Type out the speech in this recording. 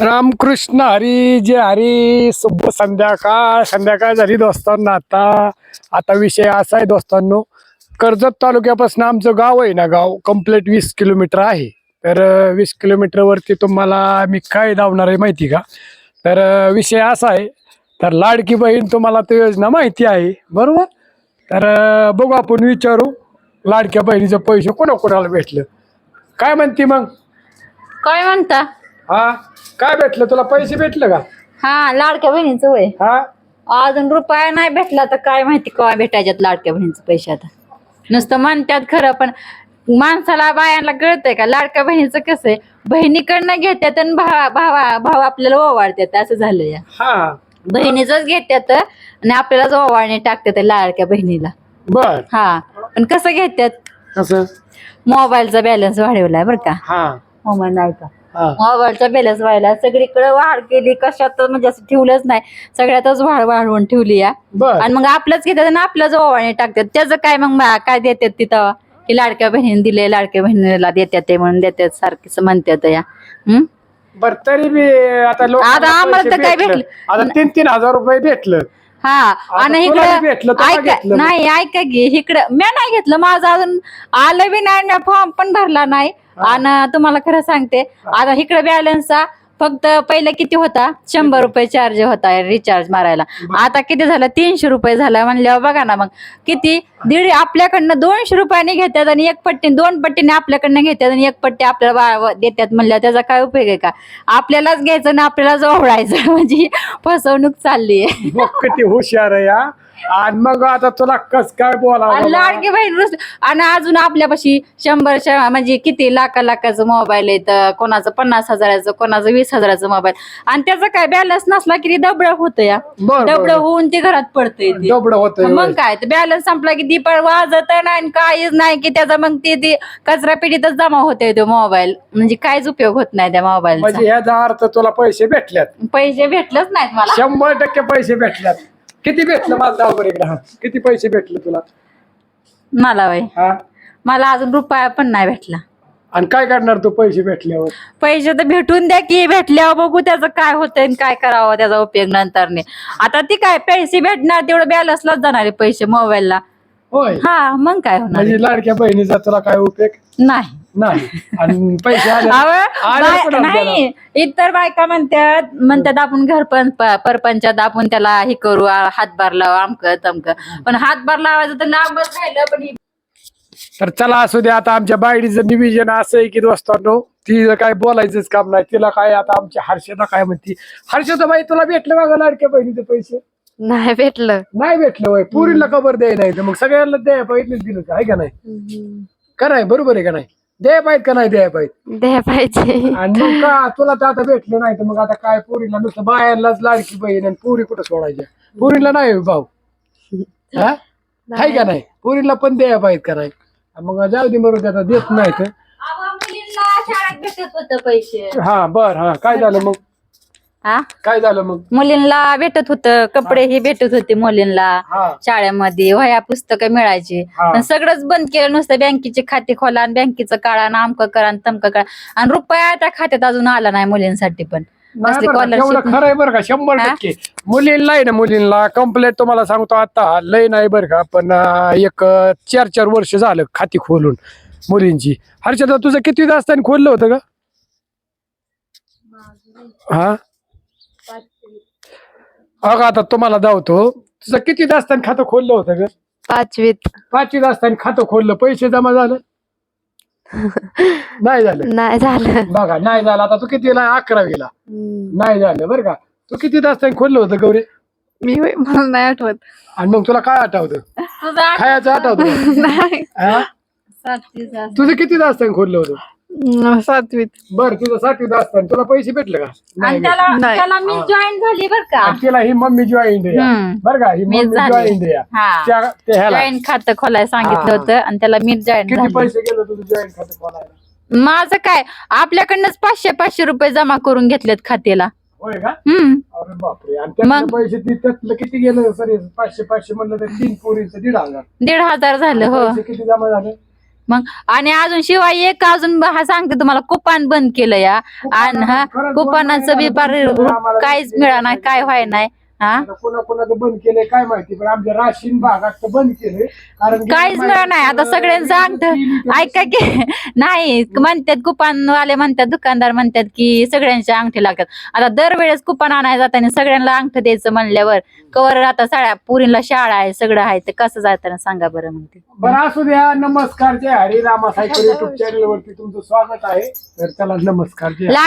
रामकृष्ण हरी जे हरी. शुभ संध्याकाळ. संध्याकाळ झाली दोस्तांना आता. आता विषय असा आहे दोस्तांनो कर्जत तालुक्यापासून आमचं गाव आहे ना गाव कंप्लीट वीस किलोमीटर आहे. तर वीस किलोमीटरवरती तुम्हाला मी काय धावणार आहे माहिती का? तर विषय असा आहे. तर लाडकी बहीण तुम्हाला ती योजना माहिती आहे बरोबर? तर बघू आपण विचारू लाडक्या बहिणीचं पैसे कोणाकोणाला भेटलं? काय म्हणते मग? काय म्हणता? हा? काय भेटलं? तुला पैसे भेटलं का? हा लाडक्या बहिणीचं वय हा? अजून रुपया नाही भेटला तर काय माहिती केव्हा भेटायच्यात लाडक्या बहिणीचे पैसे आता. नुसतं म्हणतात खरं पण माणसाला बायांना कळतंय का? लाडक्या बहिणीचं कसं आहे? बहिणीकडनं घेतात आणि भावा भावा भाव आपल्याला ओवाळतात असं झालं या. हा. बहिणीच घेतात आणि आपल्यालाच ओवाळणे टाकतात लाडक्या बहिणीला. बर. हा. पण कसं घेतात कसं? मोबाईलचा बॅलन्स वाढवलाय बरं का. हा. मोबाईल नाही का? हा मोबाईलचा बॅलन्स व्हायला. सगळीकडे वाढ केली कशात म्हणजे असं ठेवलंच नाही. सगळ्यातच वाढ वाढवून ठेवली या. बर. आणि मग आपलंच घेतात आणि आपलंच ओवाळणी टाकतात. त्याचं काय मग मा- काय देतात तिथं? की लाडक्या बहिणीने दिले लाडक्या बहिणीला देतात ते म्हणून देतात सारखीच म्हणतात या. हम्म? बर तरी बी आता लोक आता आम्हाला तर काय भेटलं? आता तीन तीन हजार रुपये भेटलं. हा आणि तुला इकडं बी भेटलं, तुला ऐका घेतलं मग. नाही ऐका की इकडं मी नाही घेतलं माझं अजून आलं बी नाही फॉर्म पण भरला नाही. आणि तुम्हाला खरं सांगते आता इकडे बॅलन्सचा फक्त पहिले किती होता? शंभर रुपये चार्ज होता रिचार्ज मारायला. आता किती झालं? तीनशे रुपये झाला म्हणल्यावर बघा ना मग. किती? दीड आपल्याकडनं दोनशे रुपयाने घेतात आणि एक पट्टी दोन पट्टीने आपल्याकडनं घेतात आणि एक पट्टी आपल्याला देतात म्हणल्यावर त्याचा काय उपयोग आहे का? आपल्यालाच घ्यायचं आणि आपल्यालाच ओढायचं म्हणजे फसवणूक चालली आहे किती हुशार आहे या आणि मग आता तुला कस काय आणि बोलावं लाडकी बहीण रुस आणि अजून आपल्यापाशी शंभर श- म्हणजे किती लाखा लाखाचं मोबाईल आहे तर कोणाचं पन्नास हजाराचं कोणाचं वीस हजाराचं मोबाईल आणि त्याचा काय बॅलन्स नसला की डबड होतं या. बर, बर. डबड होऊन ते घरात पडतंय ते. डबड होत मग काय? बॅलन्स संपला की पण वाजत नाही आणि काहीच नाही की त्याचा मग ते ते कचरा पेटीतच जमा होतोय तो मोबाईल म्हणजे काहीच उपयोग होत नाही त्या मोबाईलचा म्हणजे ह्याचा अर्थ तुला पैसे भेटल्यात. पैसे भेटलंच नाहीत मला. शंभर टक्के पैसे भेटल्यात. किती भेटलं माझं नाव बरं इकडे? हा. किती पैसे भेटले तुला? मला वय हा. मला अजून रुपया पण नाही भेटला. आणि काय करणार तू पैसे भेटल्यावर? पैसे तर भेटून द्या की भेटल्यावर बघू त्याचं काय होतंय आणि काय करावं त्याचा उपयोग नंतरने. आता ती काय पैसे भेटणार तेवढं बॅलन्सलाच जाणार आहे पैसे मोबाईलला होय. हा मग काय होणार? म्हणजे लाडक्या बहिणीचा तुला काय उपयोग? नाही. नाही. आणि पैसे आले. इतर बायका म्हणतात म्हणतात आपण घर पण परपंचात आपण त्याला हे करू आ- हातभार लाव आमक तमक. पण हातभार लावायचं तर लांबच राहिलं पण ही तर चला असू दे आता आमच्या बायडीचं निविजन असं आहे की दोस्तांनो ती काय बोलायचंच काम नाही. तिला काय आता आमच्या हर्षदा काय म्हणती? हर्षदा बाई तुला भेटलं बघा लाडक्या बहिणीचे पैसे? नाही भेटलं. नाही भेटलं वय. पुरीला खबर द्याय नाही तर मग सगळ्यांना द्याय पाहिजे दिलं का आहे का नाही? नाही बरोबर आहे का नाही? द्याय पाहिजे का नाही द्याय पाहिजे द्या पाहिजे आणि मग का? तुला तर आता भेटलं नाही तर मग आता काय पुरीला? नुसतं बायांनाच लाडकी बहीण आणि पुरी कुठं सोडायच्या? पुरीला नाही होय भाऊ. हा? आहे का नाही? पुरीला पण द्याय पाहिजे का नाही? मग जाऊ दे बरोबर आता देत नाही तर अहो, मुलींना शाळेत भेटत होतं पैसे. हा बर हा. काय झालं मग? हा काय झालं मग? मुलींना भेटत होतं कपडे ही भेटत होते मुलींना हा. शाळेमध्ये वह्या पुस्तकं मिळायची. हा. पण सगळंच बंद केलं नुसतं. बँकेचे खाते खोला आणि बँकेचं काढा आणि आमकं करा आणि तमकं करा. आणि रुपया त्या खात्यात अजून आला नाही मुलींसाठी पण. नाही कसली बरं का, तेवढं स्कॉलरशिप खरं आहे बरं का शंभर हा? टक्के. मुलींना आहे ना मुलींना कम्प्लेट तुम्हाला सांगतो आता लय नाही बरं का पण अं, एक अं, चार चार वर्ष झालं खाती खोलून मुलींची. हर्षदा तुझं किती असताना खोललं होतं का हा? अगं आता तुम्हाला धावतो. तुझं किती असताना खातं खोललं होतं ग? पाचवीत. पाचवीत असताना खातं खोललं. पैसे जमा झालं? नाही झालं. नाही झालं. बघा नाही झालं. आता तू कितीला अकरावीला? हम्म. नाही झालं बरं का? तू किती असताना खोललं होतं गौरी? मी मला नाही आठवत. आणि मग तुला काय आठवतं? खायचं आठवतं? नाही. हा? तुझं किती असताना खोललं होतं? सातवीत. बरं तुझं सातवीत असताना तुला पैसे भेटले का? नाही आणि त्याला नाही. त्याला मी जॉईन झाली बर का. आणि तिला ही मम्मी जॉईन इंडिया हम्म. बरं का? ही मी मम्मी झाली. जॉईन इंडिया हा. त्या ते ह्याला. जॉईन खातं खोलायला सांगितलं हा. होतं आणि त्याला मी जॉईन किती झाली. पैसे गेले तुझं जॉईन खातं खोलायला? माझं काय? आपल्याकडनंच पाचशे पाचशे रुपये जमा करून घेतलेत खात्याला. होय का? हम्म. अरे बापरे. आणि त्यातले मग? पैसे ती- त्यातलं किती गेलं? सर पाचशे पाचशे म्हणलं तर तीन पोरीचं दीड हजार. दीड हजार झालं हो. पैसे किती जमा झाले? मग आणि अजून शिवाय एक अजून हा सांगते तुम्हाला कुपान बंद केलं या. आणि हा कुपानाचं बी काहीच मिळालं नाही काय व्हाय नाही. हा? बंद केलंय काय माहिती पण आमच्या राशीन भागात तर बंद केलंय कारण गेल्या काहीच मिळालं नाही आता सगळ्यांचं अंगठ ऐका की नाही म्हणतात कुपानवाले म्हणतात दुकानदार म्हणतात की सगळ्यांच्या अंगठी लागतात. आता दरवेळेस कुपान आणायला जाताना सगळ्यांना अंगठ द्यायचं म्हणल्यावर कवर आता साड्या पुरीला शाळा आहे सगळं आहे तर कसं जाताना सांगा बरं मग ते. बरं असू द्या नमस्कार जय हरी रामा सायकर युट्यूब चॅनल वरती तुमचं स्वागत आहे. तर चला नमस्कार जय हरी.